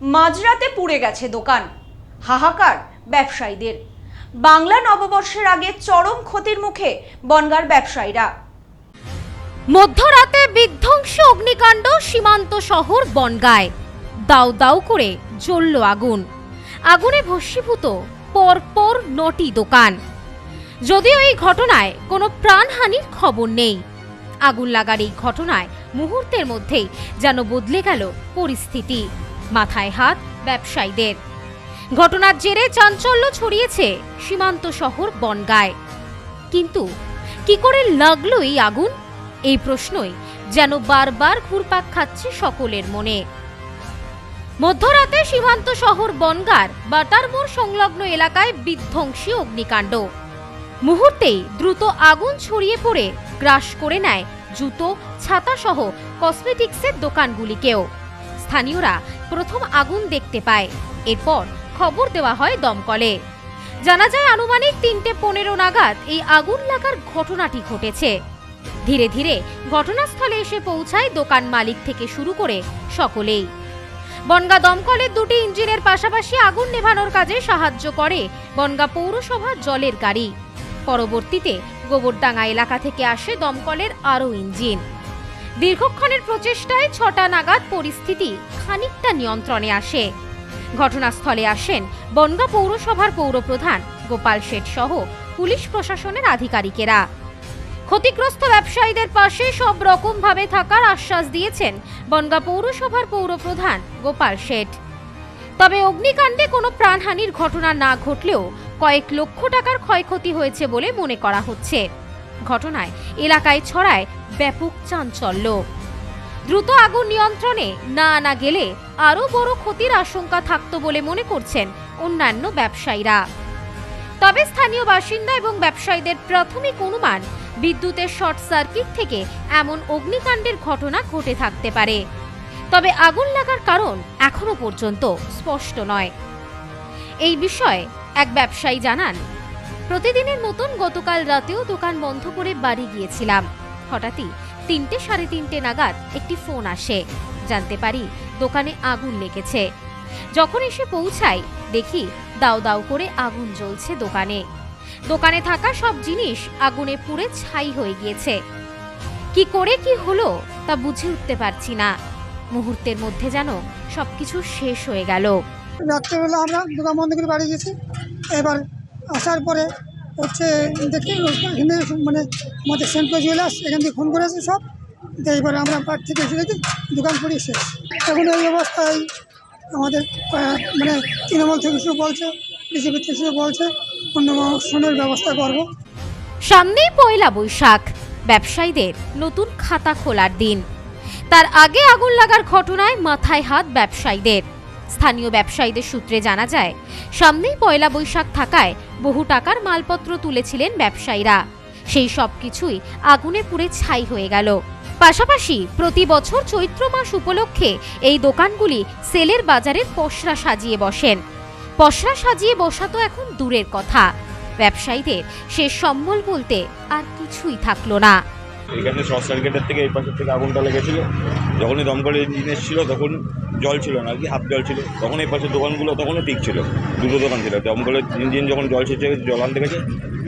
মাঝরাতে পুড়ে গেছে দোকান। হাহাকার ব্যবসায়ীদের। বাংলা নববর্ষের আগে চরম ক্ষতির মুখে বনগার ব্যবসায়ীরা। মধ্যরাতে বিধ্বংসী অগ্নিকাণ্ড সীমান্ত শহর বনগায়। দাউ দাউ করে জ্বলল আগুন। আগুনে ভস্মীভূত পরপর নটি দোকান। যদিও এই ঘটনায় কোনো প্রাণহানির খবর নেই। আগুন লাগার এই ঘটনায় মুহূর্তের মধ্যেই যেন বদলে গেল পরিস্থিতি। মাথায় হাত ব্যবসায়ীদের। ঘটনার জেরে চাঞ্চল্য ছড়িয়েছে সীমান্ত শহর বনগায়। কিন্তু কি করে লাগল এই আগুন? এই প্রশ্নই যেন বারবার ঘুরপাক খাচ্ছে সকলের মনে। মধ্যরাতে সীমান্ত শহর বনগার বাটারমোড় সংলগ্ন এলাকায় বিধ্বংসী অগ্নিকাণ্ড। মুহূর্তেই দ্রুত আগুন ছড়িয়ে পড়ে, গ্রাস করে নেয় জুতো ছাতা সহ কসমেটিক্সের দোকানগুলিকেও। স্থানীয়রা প্রথম আগুন দেখতে পায়। এরপর খবর দেওয়া হয় দমকলে। জানা যায়, আনুমানিক তিনটে পনেরো নাগাদ এই আগুন লাগার ঘটনাটি ঘটেছে। ধীরে ধীরে ঘটনাস্থলে এসে পৌঁছায় দোকান মালিক থেকে শুরু করে সকলেই। বনগা দমকলের দুটি ইঞ্জিনের পাশাপাশি আগুন নেভানোর কাজে সাহায্য করে বনগা পৌরসভা জলের গাড়ি। পরবর্তীতে গোবরডাঙ্গা এলাকা থেকে আসে দমকলের আরও ইঞ্জিন। দীর্ঘক্ষণের প্রচেষ্টায় ছটা নাগাদ পরিস্থিতি খানিকটা নিয়ন্ত্রণে আসে। ঘটনাস্থলে আসেন বনগা পৌরসভার পৌরপ্রধান গোপাল শেঠ সহ পুলিশ প্রশাসনের আধিকারিকেরা। ক্ষতিগ্রস্ত ব্যবসায়ীদের পাশে সব রকম ভাবে থাকার আশ্বাস দিয়েছেন বনগা পৌরসভার পৌরপ্রধান গোপাল শেঠ। তবে অগ্নিকাণ্ডে কোনো প্রাণহানির ঘটনা না ঘটলেও কয়েক লক্ষ টাকার ক্ষয়ক্ষতি হয়েছে বলে মনে করা হচ্ছে। ঘটনায় এলাকায় ছড়ায় ব্যাপক চাঞ্চল্য। দ্রুত আগুন নিয়ন্ত্রণে না আনা গেলে আরও বড় ক্ষতির আশঙ্কা থাকত বলে মনে করছেন অন্যান্য ব্যবসায়ীরা। তবে স্থানীয় বাসিন্দা এবং ব্যবসায়ীদের প্রাথমিক অনুমান, বিদ্যুতের শর্ট সার্কিট থেকে এমন অগ্নিকাণ্ডের ঘটনা ঘটে থাকতে পারে। তবে আগুন লাগার কারণ এখনও পর্যন্ত স্পষ্ট নয়। এই বিষয়ে এক ব্যবসায়ী জানান। প্রতিদিনের মতন গতকাল রাতেও দোকান বন্ধ করে বাড়ি গিয়েছিলাম। হঠাৎই তিনটে সাড়ে তিনটে নাগাদ একটি ফোন আসে। জানতে পারি দোকানে আগুন লেগেছে। যখন এসে পৌঁছাই, দেখি দাও দাও করে আগুন জ্বলছে দোকানে। দোকানে থাকা সব জিনিস আগুনে পুড়ে ছাই হয়ে গিয়েছে। কি করে, কি হলো তা বুঝে উঠতে পারছি না। মুহূর্তের মধ্যে যেন সবকিছু শেষ হয়ে গেল। রাত্রেবেলা আমরা দোকান বন্ধ করে বাড়ি গেছি এবার আসার পরে হচ্ছে দেখি এখানে মানে আমাদের সেন্ট্রাল জুয়েলার্স এখান থেকে ফোন করেছে সব। তো এবারে আমরা বাড়ি থেকে এসে দেখি দোকান পুড়ে শেষ। এখন এই অবস্থায় আমাদের মানে তৃণমূল থেকে শুরু বলছে, বিজেপি থেকে শুরু বলছে অন্য শোনের ব্যবস্থা করব। সামনেই পয়লা বৈশাখ, ব্যবসায়ীদের নতুন খাতা খোলার দিন। তার আগে আগুন লাগার ঘটনায় মাথায় হাত ব্যবসায়ীদের। স্থানীয় ব্যবসায়ীদের সূত্রে জানা যায়, সামনেই পয়লা বৈশাখ থাকায় বহু টাকার মালপত্র তুলেছিলেন ব্যবসায়ীরা। সেই সব কিছুই আগুনে পুড়ে ছাই হয়ে গেল। পাশাপাশি প্রতি বছর চৈত্র মাস উপলক্ষে এই দোকানগুলি সেলের বাজারের পসরা সাজিয়ে বসেন। পসরা সাজিয়ে বসা তো এখন দূরের কথা। ব্যবসায়ীদের শেষ সম্বল বলতে আর কিছুই থাকল না। এখানে শর্ট সার্কিটের থেকে এই পাশের থেকে আগুনটা লেগেছিলো। যখনই দমকলের ইঞ্জিন এসেছিল, তখন জল ছিল না, আর কি, হাফ জল ছিল। তখন এই পাশের দোকানগুলো তখনও ঠিক ছিল, দুটো দোকান ছিল। দমকলের ইঞ্জিন যখন জল শেষে গেছে জল আনতে গেছে,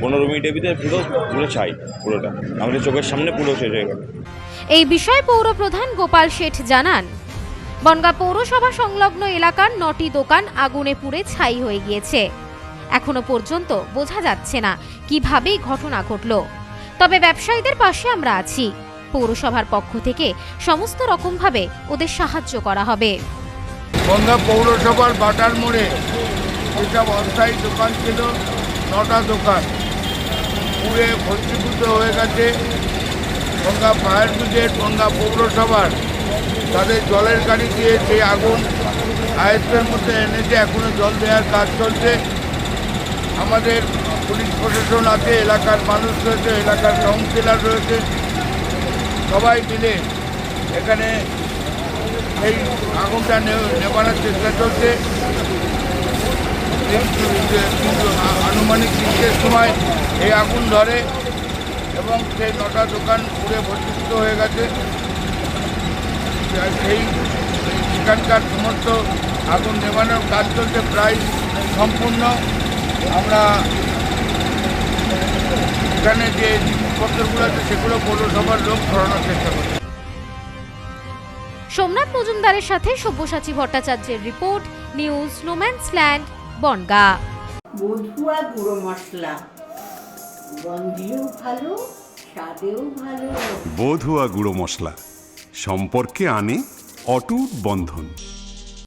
পনেরো মিনিটের ভিতরে পুরো পুরো ছাই, পুরোটা। আমাদের চোখের সামনে পুরো শেষ হয়ে গেল। এই বিষয়ে পৌরপ্রধান গোপাল শেঠ জানান, বনগা পৌরসভা সংলগ্ন এলাকার নটি দোকান আগুনে পুড়ে ছাই হয়ে গিয়েছে। এখনও পর্যন্ত বোঝা যাচ্ছে না কীভাবে ঘটনা ঘটল। তবে ব্যবসায়ীদের পাশে আমরা আছি। পৌরসভার পক্ষ থেকে সমস্ত রকমভাবে ওদের সাহায্য করা হবে। গঙ্গা পৌরসভার বাটার মোড়ে যেসব অস্থায়ী দোকান ছিল, নটা দোকান পুড়ে ভস্মীভূত হয়ে গেছে। গঙ্গা ফায়ার ব্রিগেড গঙ্গা পৌরসভার তাদের জলের গাড়ি দিয়ে সেই আগুন আয়ত্তের মধ্যে এনেছে, এখনও জল দেওয়ার কাজ চলছে। আমাদের পুলিশ প্রশাসন আছে, এলাকার মানুষ রয়েছে, এলাকার কাউন্সিলর রয়েছে, সবাই মিলে এখানে এই আগুনটা নে- নেভানোর চেষ্টা চলছে। আনুমানিক তিনটের সময় এই আগুন ধরে এবং সেই নটা দোকান পুড়ে ভর্তিভূত হয়ে গেছে। সেই এখানকার সমস্ত আগুন নেভানোর কাজ চলছে, প্রায় সম্পূর্ণ। আমরা এখানে যে জিনিসপত্রগুলো আছে সেগুলো পৌরসভার লোক সরানোর চেষ্টা করছে। সোমনাথ মজুমদারের সাথে সব্যসাচী ভট্টাচার্যের report news no man's land Bongaon. Matua গুঁড়ো মশলা। গন্ধেও ভালো স্বাদেও ভালো। বধুয়া গুঁড়ো মশলা। সম্পর্কে আনে অটুট বন্ধন।